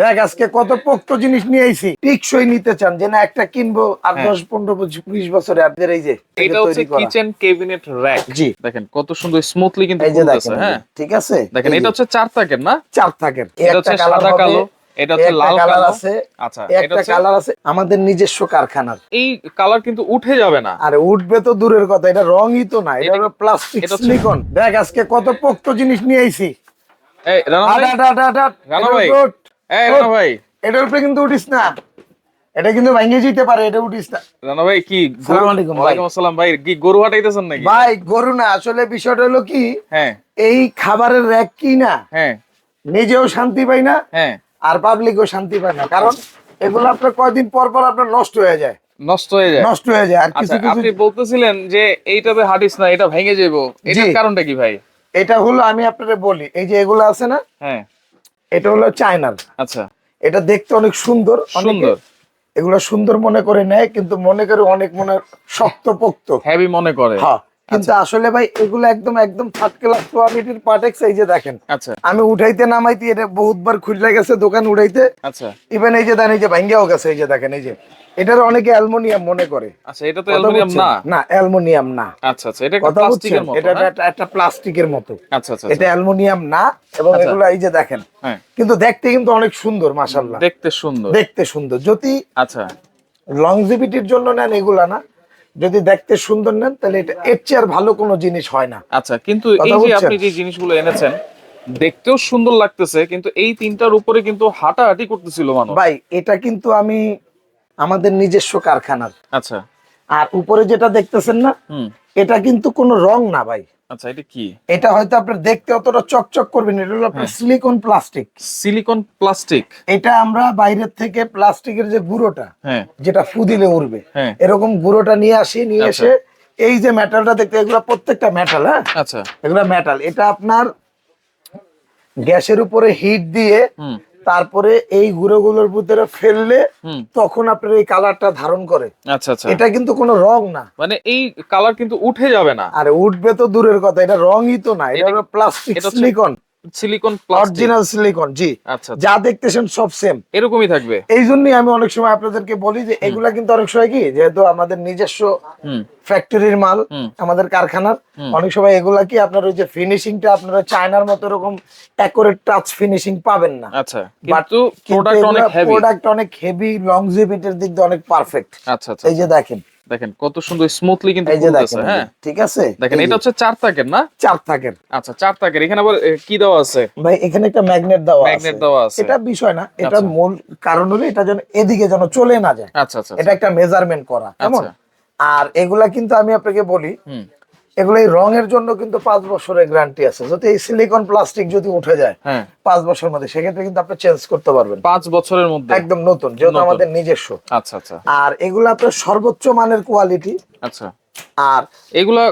দেখ আজকে কত পোক্ত জিনিস নিয়ে আইছি। টিকসই নিতে চান যে না একটা কিনবো আর হ্যাঁ। দশ পনেরো বছর, বিশ বছরে আপনাদের এই যে এটা হচ্ছে কিচেন কেবিনেট র্যাক জি। দেখেন কত সুন্দর স্মুথলি কিন্তু এই যে দেখেন হ্যাঁ। ঠিক আছে? দেখেন এটা হচ্ছে চার তাকের না? চার থাকের। এটা হচ্ছে সাদা কালো এটা হচ্ছে লাল কালার আছে আচ্ছা একটা কালার আছে আমাদের নিজস্ব কারখানার। এই কালার কিন্তু উঠে যাবে না। আরে উঠবে তো দূরের কথা এটা রংই তো না এটা হলো প্লাস্টিক সিলিকন দেখ আজকে কত পোক্ত জিনিস নিয়ে আইছি। এই রানা ভাই। রানা ভাই। ভাই। এটার উপরে কিন্তু উঠিস না। এটা কিন্তু যেতে পারে এটা উঠিস না। রানা ভাই কি আসসালাম ভাই গরু হাঁটাইতেছেন নাকি? ভাই গরু না আসলে বিষয়টা হলো কি হ্যাঁ। এই খাবারের র্যাক কি না হ্যাঁ। নিজেও শান্তি পাই না হ্যাঁ। আর পাবলিকও শান্তি পায় না। কারণ এগুলো আপনার কয়দিন পর পর আপনার নষ্ট হয়ে যায়। নষ্ট হয়ে যায়। নষ্ট হয়ে যায় আর কিছু আচ্ছা কিছু আপনি বলতেছিলেন যে এইটাতে হাটিস না এটা ভেঙে যাব এটার কারণটা কি ভাই? এটা হলো আমি আপনাদের বলি এই যে এগুলো আছে না হ্যাঁ। এটা হলো চায়নার। আচ্ছা। এটা দেখতে অনেক সুন্দর সুন্দর। এগুলো সুন্দর মনে করে নেয় কিন্তু মনে করে অনেক মনে শক্ত পোক্ত হেভি মনে করে। হ্যাঁ। কিন্তু আচ্ছা। আসলে ভাই এগুলো একদম একদম থার্ড ক্লাস কোয়ালিটির পার্টেক্স এই যে দেখেন। আচ্ছা। আমি উঠাইতে নামাইতে এটা বহুতবার খুলে গেছে দোকান উঠাইতে আচ্ছা। ইভেন এই যে দেন এই যে ভাঙ্গিয়াও গেছে এই যে দেখেন এই যে। এটার অনেকে অ্যালুমিনিয়াম মনে করে। আচ্ছা এটা তো অ্যালুমিনিয়াম না? না অ্যালুমিনিয়াম না। আচ্ছা আচ্ছা এটা একটা প্লাস্টিকের মতো এটা হ্যাঁ? একটা- একটা প্লাস্টিকের মতো। আচ্ছা আচ্ছা এটা অ্যালুমিনিয়াম না এবং আচ্ছা। এগুলো এই যে দেখেন। হ্যাঁ। কিন্তু দেখতে কিন্তু অনেক সুন্দর মাশাল্লাহ দেখতে সুন্দর। দেখতে সুন্দর। যদি আচ্ছা। লংজিভিটির জন্য নেন এগুলা না। যদি দেখতে সুন্দর নেন তাহলে এটা এর চেয়ে আর ভালো কোনো জিনিস হয় না। আচ্ছা কিন্তু এই যে আপনি যে জিনিসগুলো এনেছেন দেখতেও সুন্দর লাগতেছে কিন্তু এই তিনটার উপরে কিন্তু হাঁটাহাঁটি করতেছিল মানুষ। ভাই এটা কিন্তু আমি আমাদের নিজস্ব কারখানার। আচ্ছা। আর উপরে যেটা দেখতেছেন না এটা কিন্তু কোনো রং না ভাই। আচ্ছা এটা কি? এটা হয়তো আপনার দেখতে অতটা চকচক করবেন এটা হলো আপনার। সিলিকন প্লাস্টিক সিলিকন প্লাস্টিক এটা আমরা বাইরের থেকে প্লাস্টিকের যে গুঁড়োটা হ্যাঁ। যেটা ফুদিলে উঠবে হ্যাঁ। এরকম গুঁড়োটা নিয়ে আসি নিয়ে আচ্ছা। এসে এই যে মেটালটা দেখতে এগুলো প্রত্যেকটা মেটাল হ্যাঁ? আচ্ছা। এগুলো মেটাল এটা আপনার গ্যাসের উপরে হিট দিয়ে তারপরে এই গুঁড়োগুলোর ভিতরে ফেললে তখন আপনার এই কালারটা ধারণ করে। আচ্ছা আচ্ছা। এটা কিন্তু কোনো রং না। মানে এই কালার কিন্তু উঠে যাবে না। আরে উঠবে তো দূরের কথা এটা রংই তো না এটা হলো plastic silicon. Silicon original silicon জি। আচ্ছা আচ্ছা। যা দেখতেছেন সব সেম এরকমই থাকবে? এই জন্যই আমি অনেক সময় আপনাদেরকে বলি যে এগুলা কিন্তু অনেক সময় কি যেহেতু আমাদের নিজস্ব ফ্যাক্টরির মাল আমাদের কারখানার অনেক সময় এগুলা কি আপনার ওই যে ফিনিশিংটা আপনারা চায়নার মতো এরকম অ্যাকোরেট টাচ ফিনিশিং পাবেন না। আচ্ছা কিন্তু প্রোডাক্ট অনেক হেভি প্রোডাক্ট অনেক হেভি লংজিভিটির দিক দিয়ে অনেক পারফেক্ট আচ্ছা আচ্ছা এই যে দেখেন দেখেন কত সুন্দর স্মুথলি কিন্তু হ্যাঁ। ঠিক আছে? দেখেন এটা হচ্ছে চার তাকের না? চার থাকের আচ্ছা চার তাকের। এখানে আবার কি দেওয়া আছে? ভাই এখানে একটা ম্যাগনেট দেওয়া আছে। ম্যাগনেট দেওয়া আছে। এটা বিষয় না এটা আচ্ছা। মূল কারণ হলো এটা যেন এদিকে যেন চলে না যায়। আচ্ছা আচ্ছা এটা একটা মেজারমেন্ট করা কেমন? আচ্ছা। আর এগুলা কিন্তু আমি আপনাকে বলি এগুলো এই রঙের জন্য কিন্তু পাঁচ বছরের গ্যারান্টি আছে। যদি এই সিলিকন প্লাস্টিক যদি উঠে যায় হ্যাঁ। পাঁচ বছরের মধ্যে সেক্ষেত্রে কিন্তু আপনি চেঞ্জ করতে পারবেন। পাঁচ বছরের মধ্যে? একদম নতুন যেহেতু আমাদের নিজস্ব। আচ্ছা আচ্ছা। আর এগুলো আপনার সর্বোচ্চ মানের কোয়ালিটি আচ্ছা। আর এগুলা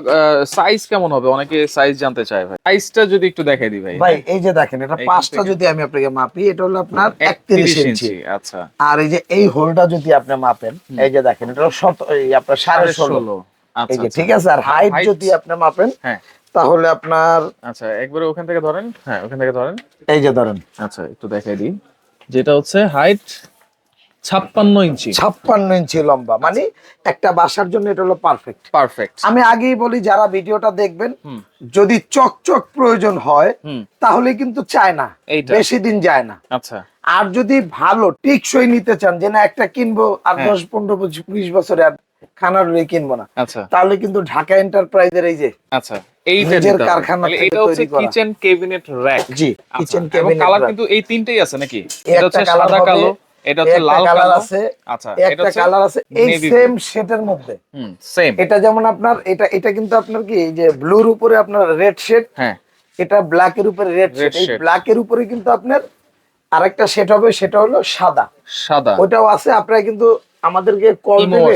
সাইজ কেমন হবে? অনেকে সাইজ জানতে চায় ভাই। সাইজটা যদি একটু দেখাই দিই ভাই। ভাই এই যে দেখেন এটা পাঁচটা যদি আমি আপনাকে মাপি এটা হলো আপনার 31 ইঞ্চি আচ্ছা। আর এই যে এই হোলটা যদি আপনি মাপেন এই যে দেখেন এটা হলো আপনার 16.5 ঠিক আছে? আর হাইট যদি আপনি মাপেন হ্যাঁ। তাহলে আপনার আচ্ছা একবারে ওখান থেকে ধরেন হ্যাঁ ওখান থেকে ধরেন। এই যে ধরেন। আচ্ছা একটু দেখাই দিই। যেটা হচ্ছে হাইট ছাপ্পান্ন ইঞ্চি। ছাপ্পান্ন ইঞ্চি লম্বা মানে একটা বাসার জন্য এটা হলো পারফেক্ট পারফেক্ট আমি আগেই বলি যারা ভিডিওটা দেখবেন যদি চকচক প্রয়োজন হয় তাহলে কিন্তু চায় না। বেশি দিন যায় না। আচ্ছা। আর যদি ভালো টিকসই নিতে চান যে না একটা কিনবো আর হ্যাঁ। দশ পনেরো বছর, বিশ বছরে আর খানার রয়ে কিনবো না। আচ্ছা। তাহলে কিন্তু ঢাকা এন্টারপ্রাইজের এই যে আচ্ছা। কারখানা তাহলে এটা হচ্ছে কিচেন কেবিনেট র্যাক জি কিচেন ক্যাবিনেট কালার কিন্তু এই তিনটেই আছে নাকি? এটা হচ্ছে সাদা কালো এটা হচ্ছে লাল কালার আছে আচ্ছা একটা কালার আছে এই সেম শেডের মধ্যে। হুম সেম এটা যেমন আপনার এটা এটা কিন্তু আপনার কি যে ব্লুর উপরে আপনার রেড শেড হ্যাঁ। এটা ব্ল্যাক এর উপরে রেড শেড এই ব্ল্যাক এর উপরে কিন্তু আপনার আরেকটা সেট হবে সেটা হলো সাদা। সাদা। ওটাও আছে আপনারা কিন্তু আমাদেরকে কল দিলে।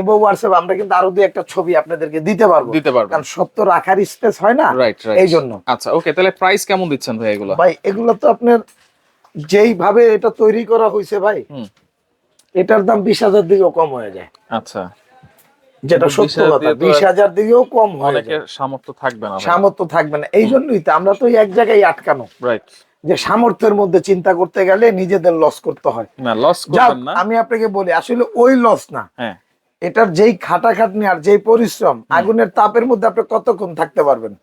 এবং হোয়াটসঅ্যাপ আমরা কিন্তু আরও দুই একটা ছবি আপনাদেরকে দিতে পারব। দিতে পারবেন। কারণ সব তো রাখার স্পেস হয় না রাইট রাইট এই জন্য। আচ্ছা ওকে তাহলে প্রাইস কেমন দিচ্ছেন ভাই এগুলো? ভাই এগুলো তো আপনার যেইভাবে এটা তৈরি করা হয়েছে ভাই হুম। এটার দাম বিশ হাজার দিকেও কম হয়ে যায়। আচ্ছা। যেটা কিন্তু 20,000 সত্য কথা বিশ হাজার দিকেও কম হয়ে সামর্থ্য থাকবে না সামর্থ্য থাকবে না। এই জন্যই তো আমরা তো এক জায়গায় আটকানো। রাইট যে সামর্থ্যের মধ্যে চিন্তা করতে গেলে নিজেদের লস করতে হয়। না লস আমি আপনাকে বলি আসলে ওই লস না। হ্যাঁ। এটার যেই খাটাখাটনি আর যেই পরিশ্রম আগুনের তাপের মধ্যে আপনি কতক্ষণ থাকতে পারবেন?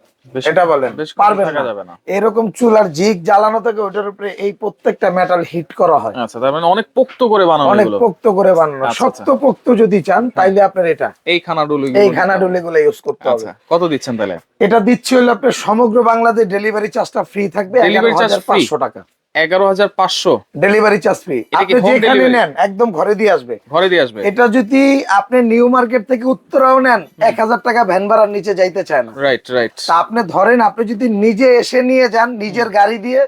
এটা বলেন পারবেন না। এরকম চুলার জিগ জ্বালানো থেকে ওটার উপরে এই প্রত্যেকটা মেটাল হিট করা হয়। আচ্ছা তার মানে অনেক পোক্ত করে বানানো অনেক পোক্ত করে বানানো। আচ্ছা, শক্ত পোক্ত যদি চান তাইলে আপনার এটা। এই খানা ডুলু এই খানাডুলি গুলো ইউজ করতে হবে। আচ্ছা কত দিচ্ছেন তাহলে? এটা দিচ্ছি হলো আপনার সমগ্র বাংলাদেশ ডেলিভারি চার্জটা ফ্রি থাকবে charge হাজার পাঁচশো টাকা। এগারো হাজার পাঁচশো। ডেলিভারি চার্জ ফ্রি আপনি যেখানে নেন একদম ঘরে দিয়ে আসবে। ঘরে দিয়ে আসবে। এটা যদি আপনি নিউ মার্কেট থেকে উত্তরাও নেন এক হাজার টাকা ভ্যান ভাড়ার নিচে যাইতে চায় না রাইট রাইট তা আপনি ধরেন আপনি যদি নিজে এসে নিয়ে যান নিজের গাড়ি দিয়ে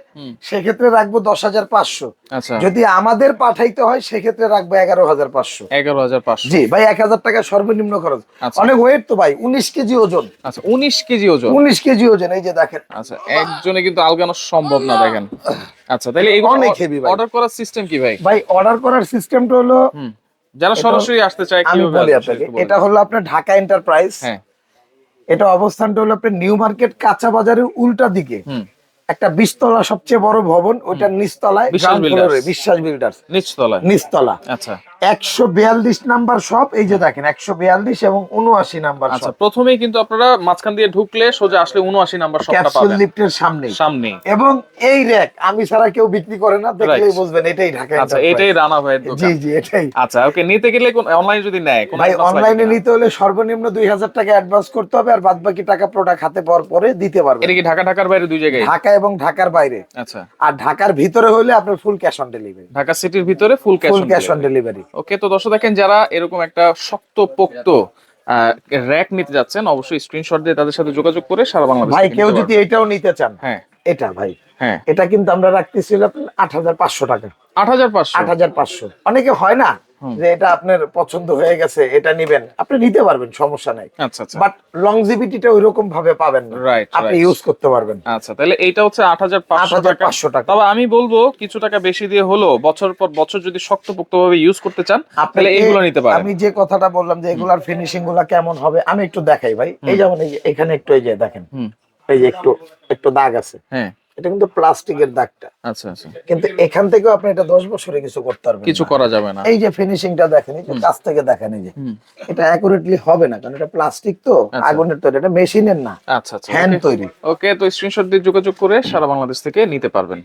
সেক্ষেত্রে রাখব দশ হাজার পাঁচশো। আচ্ছা। যদি আমাদের পাঠাইতে হয় সেক্ষেত্রে রাখব এগারো হাজার পাঁচশো। এগারো হাজার পাঁচশো। জি ভাই এক হাজার টাকা সর্বনিম্ন খরচ। আচ্ছা। অনেক ওয়েট তো ভাই উনিশ কেজি ওজন। আচ্ছা উনিশ কেজি ওজন? উনিশ কেজি ওজন এই যে দেখেন। আচ্ছা একজনে কিন্তু আলগানো সম্ভব না দেখেন। আচ্ছা তাহলে অনেক হেভি ভাই। অর্ডার করার সিস্টেম কি ভাই? ভাই অর্ডার করার সিস্টেমটা হলো যারা সরাসরি আসতে চায় কীভাবে আপনাকে। এটা হলো আপনার ঢাকা এন্টারপ্রাইজ হ্যাঁ। এটা অবস্থানটা হলো আপনার নিউ মার্কেট কাঁচা বাজারের উল্টা দিকে। হুম। একটা বিশতলা সবচেয়ে বড় ভবন ওইটার নিচতলায় বিশ্বাস বিল্ডার্স নিচতলায়। নিচতলা। আচ্ছা। একশো বিয়াল্লিশ নাম্বার শপ এই যে দেখেন একশো বিয়াল্লিশ এবং উনআশি নাম্বার আচ্ছা প্রথমেই কিন্তু আপনারা মাঝখান দিয়ে ঢুকলে সোজা আসলে উনআশি নাম্বার পাবেন। লিফটের সামনে। সামনে। এবং এই র্যাক আমি ছাড়া কেউ বিক্রি করে না দেখলেই বুঝবেন এটাই ঢাকা আচ্ছা এটাই রানা ভাইয়ের জি দোকান। জি এটাই। আচ্ছা ওকে নিতে গেলে অনলাইনে যদি নেয় ভাই অনলাইনে নিতে হলে সর্বনিম্ন দুই হাজার টাকা অ্যাডভান্স করতে হবে আর বাদ বাকি টাকা প্রোডাক্ট হাতে পাওয়ার পরে দিতে পারবে এটা কি ঢাকা ঢাকার বাইরে দুই জায়গায়? ঢাকা এবং ঢাকার বাইরে। আচ্ছা। আর ঢাকার ভিতরে হলে আপনার full cash on delivery Dhaka সিটির ভিতরে full cash on delivery okay তো দর্শক দেখেন যারা এরকম একটা শক্ত পোক্ত র্যাক নিতে যাচ্ছেন অবশ্যই স্ক্রিনশট দিয়ে তাদের সাথে যোগাযোগ করে সারা বাংলাদেশ ভাই কেউ যদি এটাও নিতে চান হ্যাঁ। এটা ভাই হ্যাঁ। এটা কিন্তু আমরা রাখতেছিল আপনার আট হাজার পাঁচশো টাকা। আট হাজার পাঁচশো। আট হাজার পাঁচশো। অনেকে হয় না যে এটা আপনার পছন্দ হয়ে গেছে এটা নিবেন। আপনি নিতে পারবেন সমস্যা নাই। বাট লংজিভিটিটা ওই রকম ভাবে পাবেন না। আপনি ইউজ করতে পারবেন। আচ্ছা তাহলে এইটা হচ্ছে আট হাজার পাঁচশো টাকা। 8,500 টাকা। তবে আমি বলব কিছু টাকা বেশি দিয়ে হলো বছর পর বছর যদি শক্তপোক্ত ভাবে ইউজ করতে চান তাহলে এইগুলো নিতে পারেন। আমি যে কথাটা বললাম যে এগুলার ফিনিশিংগুলা কেমন হবে আমি একটু দেখাই ভাই। এই যেমন এখানে একটু এই যে দেখেন। এই যে একটু একটু দাগ আছে। হ্যাঁ। এটা কিন্তু প্লাস্টিকের দাগটা। আচ্ছা আচ্ছা। কিন্তু এখান থেকেও আপনি এটা দশ বছরে কিছু করতে পারবেন কিছু করা যাবে না। এই যে ফিনিশিংটা দেখেন এই যে কাছ থেকে দেখেন এই যে। এটা অ্যাকুরেটলি হবে না কারণ এটা প্লাস্টিক তো আচ্ছা। আগুনের তৈরি। এটা মেশিনের না। আচ্ছা আচ্ছা। হ্যান্ড তৈরি। ওকে তো স্ক্রিনশট দিয়ে যোগাযোগ করে সারা বাংলাদেশ থেকে নিতে পারবেন।